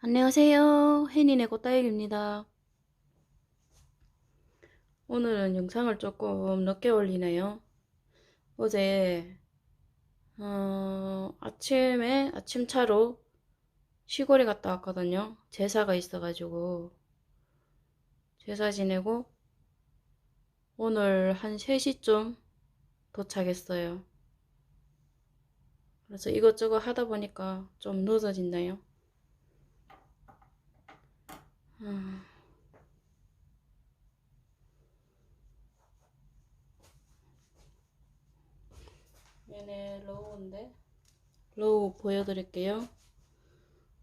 안녕하세요. 혜닌의 꽃다육입니다. 오늘은 영상을 조금 늦게 올리네요. 어제 어, 아침에 아침차로 시골에 갔다 왔거든요. 제사가 있어가지고 제사 지내고 오늘 한 3시쯤 도착했어요. 그래서 이것저것 하다 보니까 좀 늦어진다요. 음. 얘네 로우인데 로우 보여드릴게요.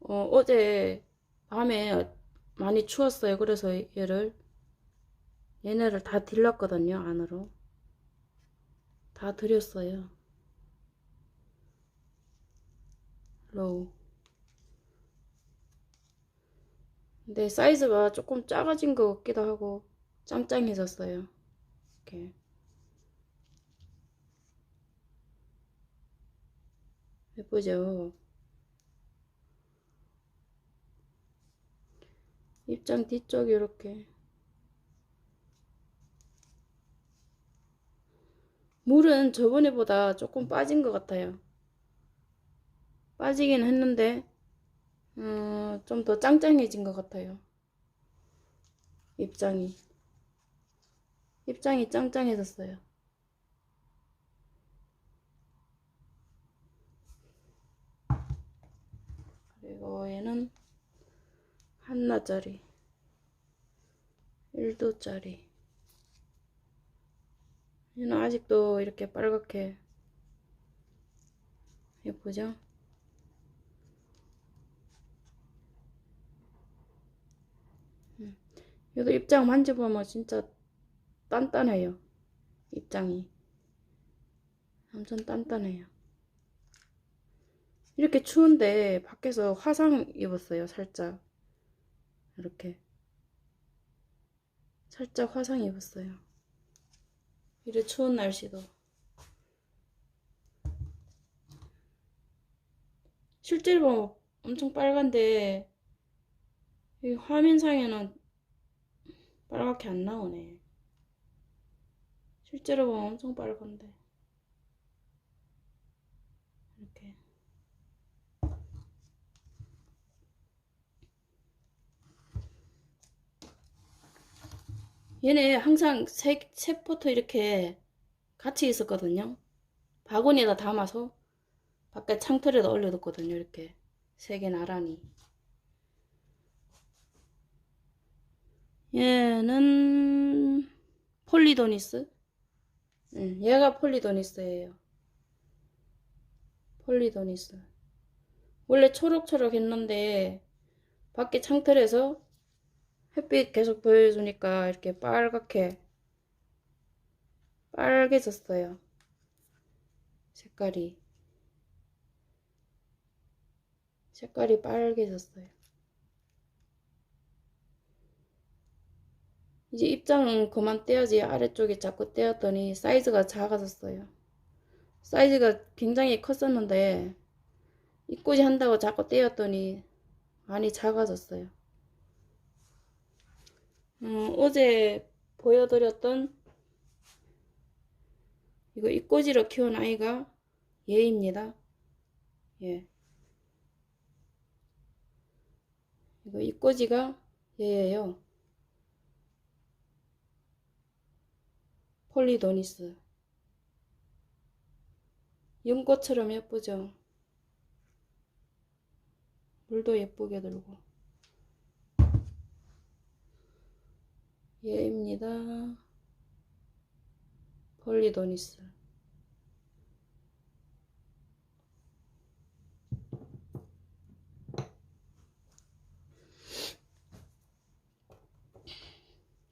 어, 어제 밤에 많이 추웠어요. 그래서 얘를 얘네를 다 들렀거든요. 안으로 다 들였어요. 로우 근데 사이즈가 조금 작아진 것 같기도 하고 짱짱해졌어요. 이렇게 예쁘죠? 입장 뒤쪽이 이렇게 물은 저번에보다 조금 빠진 것 같아요. 빠지긴 했는데 어, 좀더 짱짱해진 것 같아요. 입장이. 입장이 짱짱해졌어요. 그리고 얘는 한나짜리 1도짜리 얘는 아직도 이렇게 빨갛게 예쁘죠? 얘도 입장 만져보면 진짜 단단해요. 입장이. 엄청 단단해요. 이렇게 추운데 밖에서 화상 입었어요. 살짝. 이렇게. 살짝 화상 입었어요. 이래 추운 날씨도. 실제로 엄청 빨간데 이 화면상에는 빨갛게 안 나오네. 실제로 보면 엄청 빨간데. 이렇게. 얘네 항상 세, 세 포트 이렇게 같이 있었거든요. 바구니에다 담아서 밖에 창틀에다 올려뒀거든요. 이렇게. 세 개 나란히. 얘는 폴리도니스. 응, 얘가 폴리도니스예요. 폴리도니스. 원래 초록초록 했는데 밖에 창틀에서 햇빛 계속 보여주니까 이렇게 빨갛게 빨개졌어요. 색깔이. 색깔이 빨개졌어요. 이제 입장은 그만 떼야지 아래쪽에 자꾸 떼었더니 사이즈가 작아졌어요. 사이즈가 굉장히 컸었는데 입꼬지 한다고 자꾸 떼었더니 많이 작아졌어요. 음, 어제 보여드렸던 이거 입꼬지로 키운 아이가 얘입니다. 예. 이거 입꼬지가 얘예요. 폴리도니스. 연꽃처럼 예쁘죠? 물도 예쁘게 들고. 얘입니다. 폴리도니스.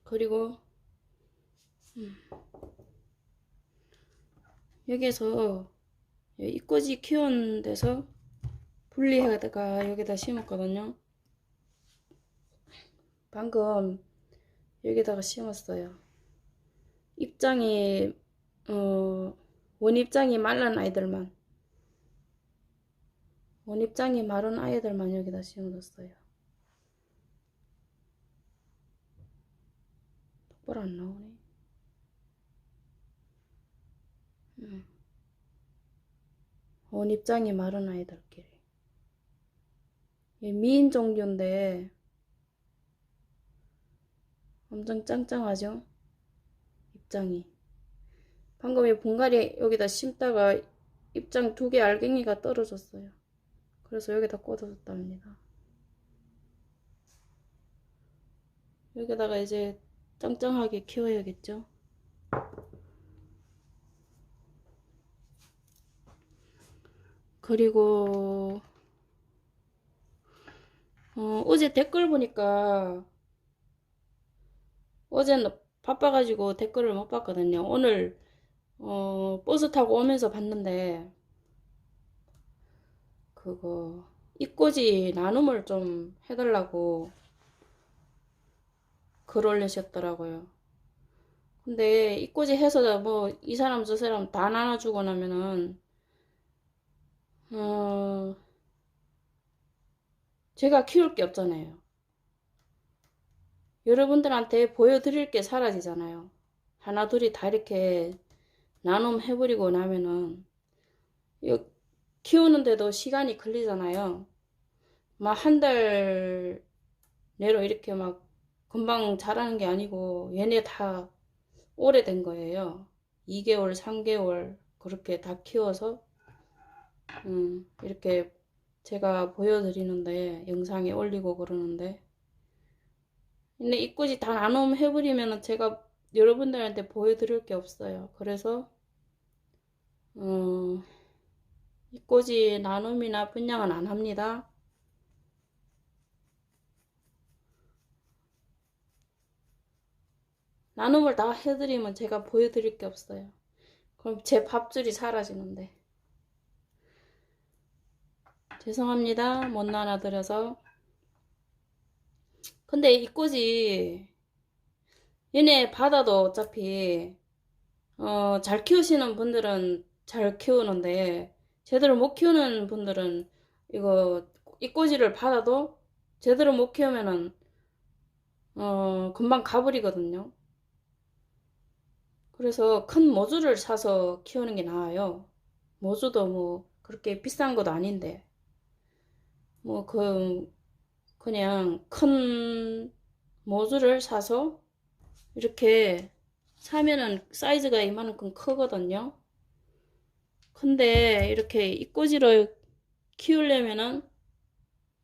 그리고 음. 음. 여기에서 이꼬지 키운 데서 분리해다가 여기다 심었거든요. 방금 여기다가 심었어요. 입장이 어, 원입장이 말란 아이들만. 원입장이 마른 아이들만 여기다 심어줬어요. 똑바로 안 나오네. 온 입장이 마른 아이들끼리. 이 미인 종류인데 엄청 짱짱하죠? 입장이. 방금 이 봉가리 여기다 심다가 입장 두 개 알갱이가 떨어졌어요. 그래서 여기다 꽂아줬답니다. 여기다가 이제 짱짱하게 키워야겠죠? 그리고 어, 어제 댓글 보니까 어제는 바빠가지고 댓글을 못 봤거든요. 오늘 어, 버스 타고 오면서 봤는데 그거 입꼬지 나눔을 좀 해달라고 글 올리셨더라고요. 근데 입꼬지 해서 뭐 이 사람 저 사람 다 나눠주고 나면은 어, 제가 키울 게 없잖아요. 여러분들한테 보여드릴 게 사라지잖아요. 하나 둘이 다 이렇게 나눔 해버리고 나면은 키우는데도 시간이 걸리잖아요. 막 한 달 내로 이렇게 막 금방 자라는 게 아니고 얘네 다 오래된 거예요. 2개월, 3개월 그렇게 다 키워서 음, 이렇게 제가 보여드리는데 영상에 올리고 그러는데 근데 입꼬지 다 나눔 해버리면은 제가 여러분들한테 보여드릴 게 없어요. 그래서 어, 입꼬지 나눔이나 분양은 안 합니다. 나눔을 다 해드리면 제가 보여드릴 게 없어요. 그럼 제 밥줄이 사라지는데. 죄송합니다. 못 나눠드려서. 근데 이 꼬지, 얘네 받아도 어차피, 어, 잘 키우시는 분들은 잘 키우는데, 제대로 못 키우는 분들은 이거, 이 꼬지를 받아도 제대로 못 키우면은, 어, 금방 가버리거든요. 그래서 큰 모주를 사서 키우는 게 나아요. 모주도 뭐, 그렇게 비싼 것도 아닌데. 뭐, 그, 그냥 큰 모주를 사서 이렇게 사면은 사이즈가 이만큼 크거든요. 근데 이렇게 입꼬지를 키우려면은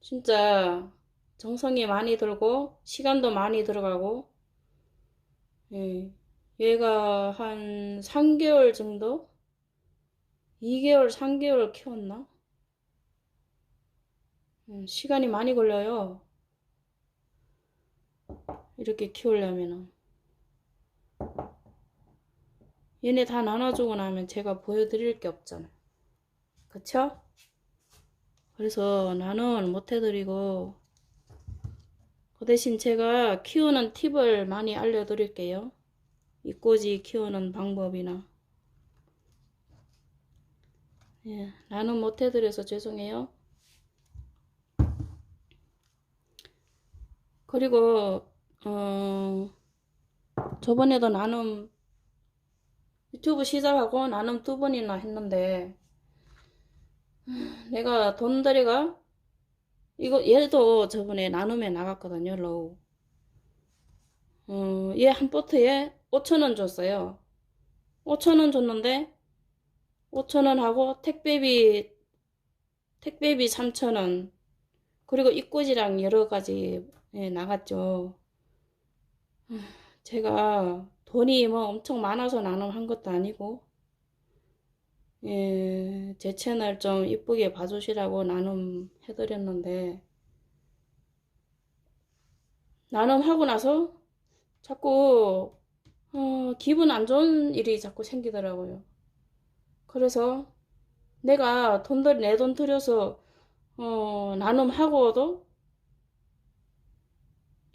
진짜 정성이 많이 들고 시간도 많이 들어가고 예, 얘가 한 3개월 정도? 2개월, 3개월 키웠나? 음, 시간이 많이 걸려요. 이렇게 키우려면은. 얘네 다 나눠주고 나면 제가 보여드릴 게 없잖아요. 그쵸? 그래서 나는 못 해드리고, 그 대신 제가 키우는 팁을 많이 알려드릴게요. 이 꼬지 키우는 방법이나. 예, 나는 못 해드려서 죄송해요. 그리고 어 저번에도 나눔 유튜브 시작하고 나눔 두 번이나 했는데 내가 돈 들이가 이거 얘도 저번에 나눔에 나갔거든요 로우. 어, 얘한 포트에 5천원 줬어요. 5천원 줬는데 5천원 하고 택배비 택배비 3천원. 그리고 입꼬지랑 여러 가지 예, 나갔죠. 제가 돈이 뭐 엄청 많아서 나눔한 것도 아니고, 예, 제 채널 좀 이쁘게 봐주시라고 나눔 해드렸는데, 나눔하고 나서 자꾸, 어, 기분 안 좋은 일이 자꾸 생기더라고요. 그래서 내가 돈들, 내 돈 들여서, 어, 나눔하고도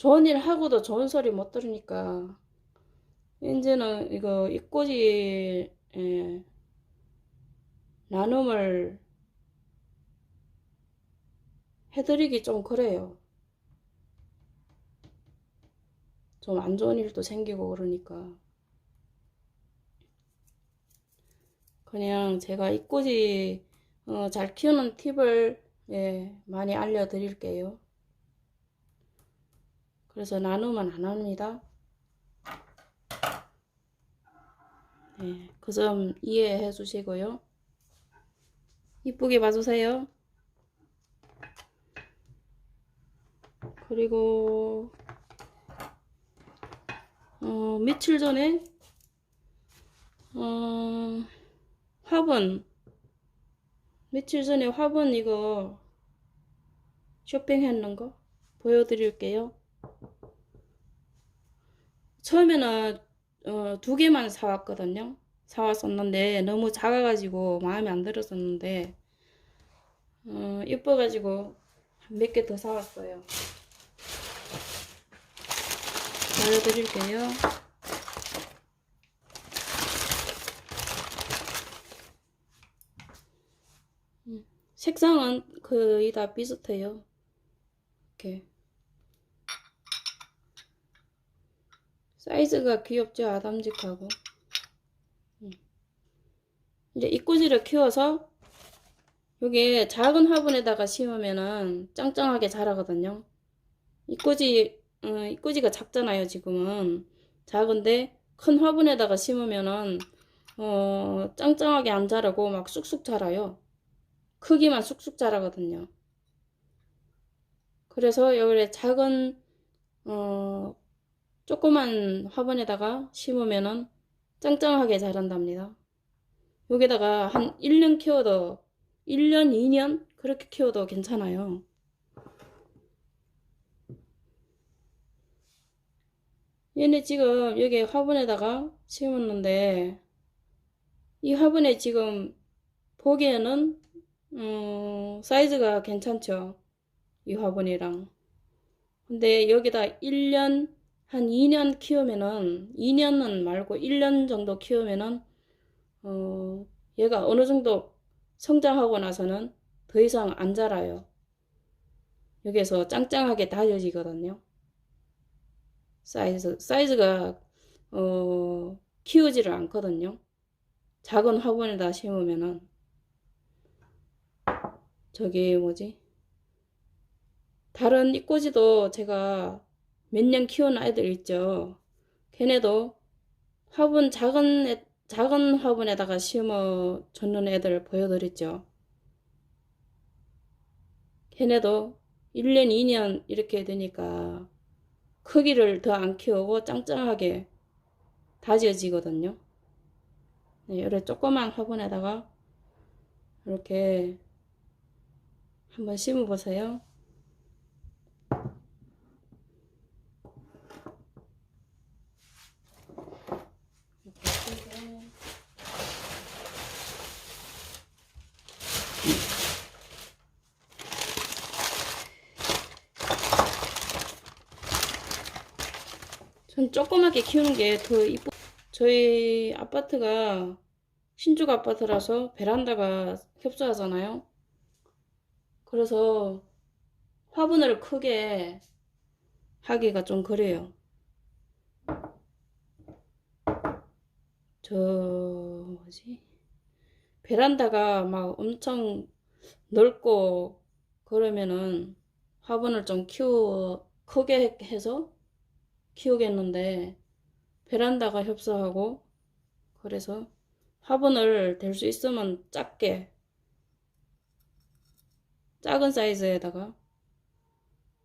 좋은 일 하고도 좋은 소리 못 들으니까 이제는 이거 입꼬지 예, 나눔을 해드리기 좀 그래요. 좀 안 좋은 일도 생기고 그러니까 그냥 제가 이꼬지 어, 잘 키우는 팁을 예, 많이 알려드릴게요. 그래서 나누면 안 합니다. 네, 그 점 이해해 주시고요. 이쁘게 봐주세요. 그리고 어, 며칠 전에 어, 화분 며칠 전에 화분 이거 쇼핑했는 거 보여드릴게요. 처음에는 어, 두 개만 사왔거든요. 사왔었는데 너무 작아가지고 마음에 안 들었었는데 어, 이뻐가지고 몇 개 더 사왔어요. 보여드릴게요. 음, 색상은 거의 다 비슷해요. 이렇게 사이즈가 귀엽죠? 아담직하고. 음. 이제 이꼬지를 키워서 요게 작은 화분에다가 심으면은 짱짱하게 자라거든요. 이꼬지, 어, 이꼬지가 작잖아요, 지금은. 작은데 큰 화분에다가 심으면은 어, 짱짱하게 안 자라고 막 쑥쑥 자라요. 크기만 쑥쑥 자라거든요. 그래서 여기 작은 어, 조그만 화분에다가 심으면은 짱짱하게 자란답니다. 여기다가 한 1년 키워도 1년, 2년 그렇게 키워도 괜찮아요. 얘네 지금 여기 화분에다가 심었는데 이 화분에 지금 보기에는 음, 사이즈가 괜찮죠. 이 화분이랑. 근데 여기다 1년 한 2년 키우면은 2년은 말고 1년 정도 키우면은 어, 얘가 어느 정도 성장하고 나서는 더 이상 안 자라요. 여기에서 짱짱하게 다져지거든요. 사이즈 사이즈가 어, 키우지를 않거든요. 작은 화분에다 심으면은 저기 뭐지? 다른 이꼬지도 제가 몇 년 키운 아이들 있죠. 걔네도 화분 작은 애, 작은 화분에다가 심어 줬는 애들 보여드렸죠. 걔네도 1년, 2년 이렇게 되니까 크기를 더 안 키우고 짱짱하게 다져지거든요. 네, 이렇게 조그만 화분에다가 이렇게 한번 심어 보세요. 이렇게 심고. 전 조그맣게 키우는 게 더 이쁘. 저희 아파트가 신축 아파트라서 베란다가 협소하잖아요. 그래서 화분을 크게 하기가 좀 그래요. 저 뭐지? 베란다가 막 엄청 넓고 그러면은 화분을 좀 키워 크게 해서 키우겠는데 베란다가 협소하고 그래서 화분을 댈수 있으면 작게 작은 사이즈에다가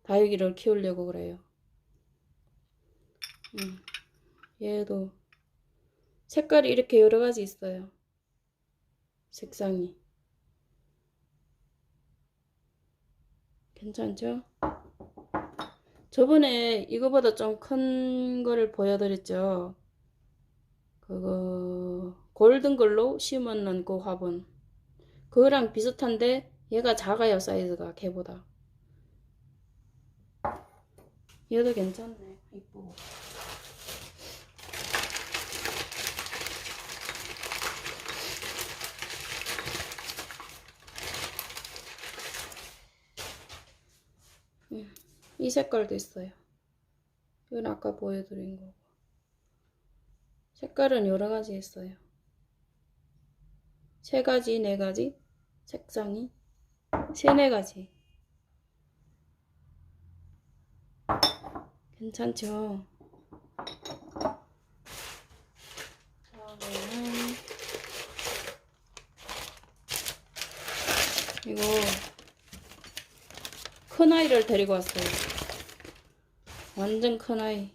다육이를 키우려고 그래요. 음, 얘도 색깔이 이렇게 여러 가지 있어요. 색상이 괜찮죠? 저번에 이거보다 좀 큰 거를 보여드렸죠. 그거 골든 걸로 심었는 그 화분. 그거랑 비슷한데 얘가 작아요 사이즈가 걔보다. 얘도 괜찮네. 이쁘고. 음, 이 색깔도 있어요. 이건 아까 보여드린 거고. 색깔은 여러 가지 있어요. 세 가지, 네 가지 색상이 세네 가지. 괜찮죠? 다음에는 이거 큰 아이를 데리고 왔어요. 완전 큰 아이.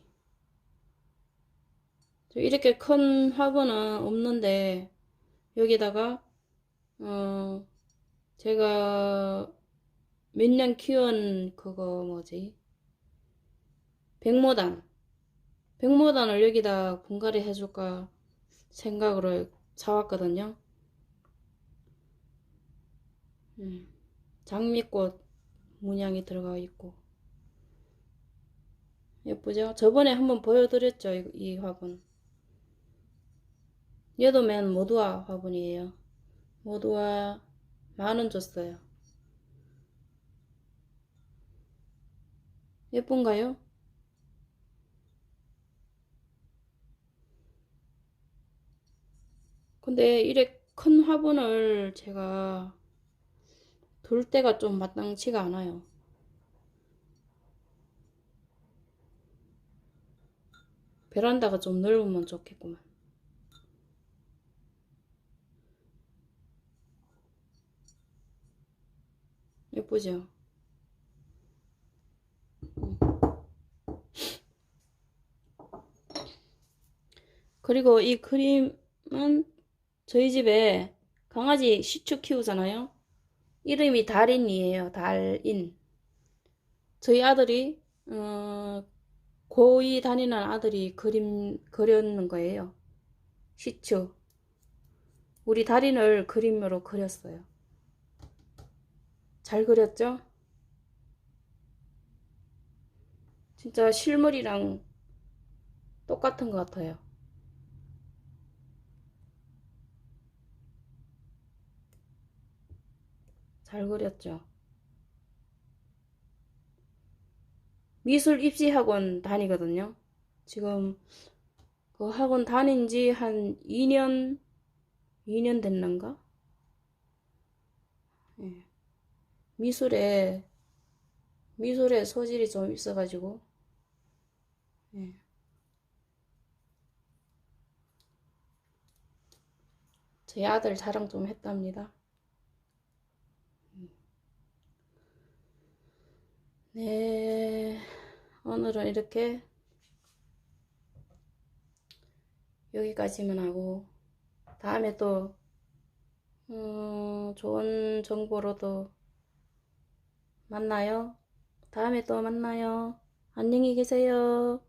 저 이렇게 큰 화분은 없는데 여기다가 어 제가 몇 년 키운 그거 뭐지 백모단 백모단을 여기다 분갈이 해줄까 생각으로 사왔거든요. 음, 장미꽃 문양이 들어가 있고 예쁘죠? 저번에 한번 보여드렸죠 이, 이 화분. 얘도 맨 모두와 화분이에요. 모두와 만원 줬어요. 예쁜가요? 근데 이래 큰 화분을 제가 둘 때가 좀 마땅치가 않아요. 베란다가 좀 넓으면 좋겠구만. 예쁘죠? 음. 그리고 이 그림은 저희 집에 강아지 시추 키우잖아요. 이름이 달인이에요. 달인. 저희 아들이 어, 고2 다니는 아들이 그림 그렸는 거예요. 시추. 우리 달인을 그림으로 그렸어요. 잘 그렸죠? 진짜 실물이랑 똑같은 것 같아요. 잘 그렸죠? 미술 입시 학원 다니거든요. 지금 그 학원 다닌 지 한 2년, 2년 됐는가? 예. 미술에, 미술에 소질이 좀 있어가지고, 예. 제 아들 자랑 좀 했답니다. 네, 오늘은 이렇게 여기까지만 하고, 다음에 또, 음, 좋은 정보로도 만나요. 다음에 또 만나요. 안녕히 계세요.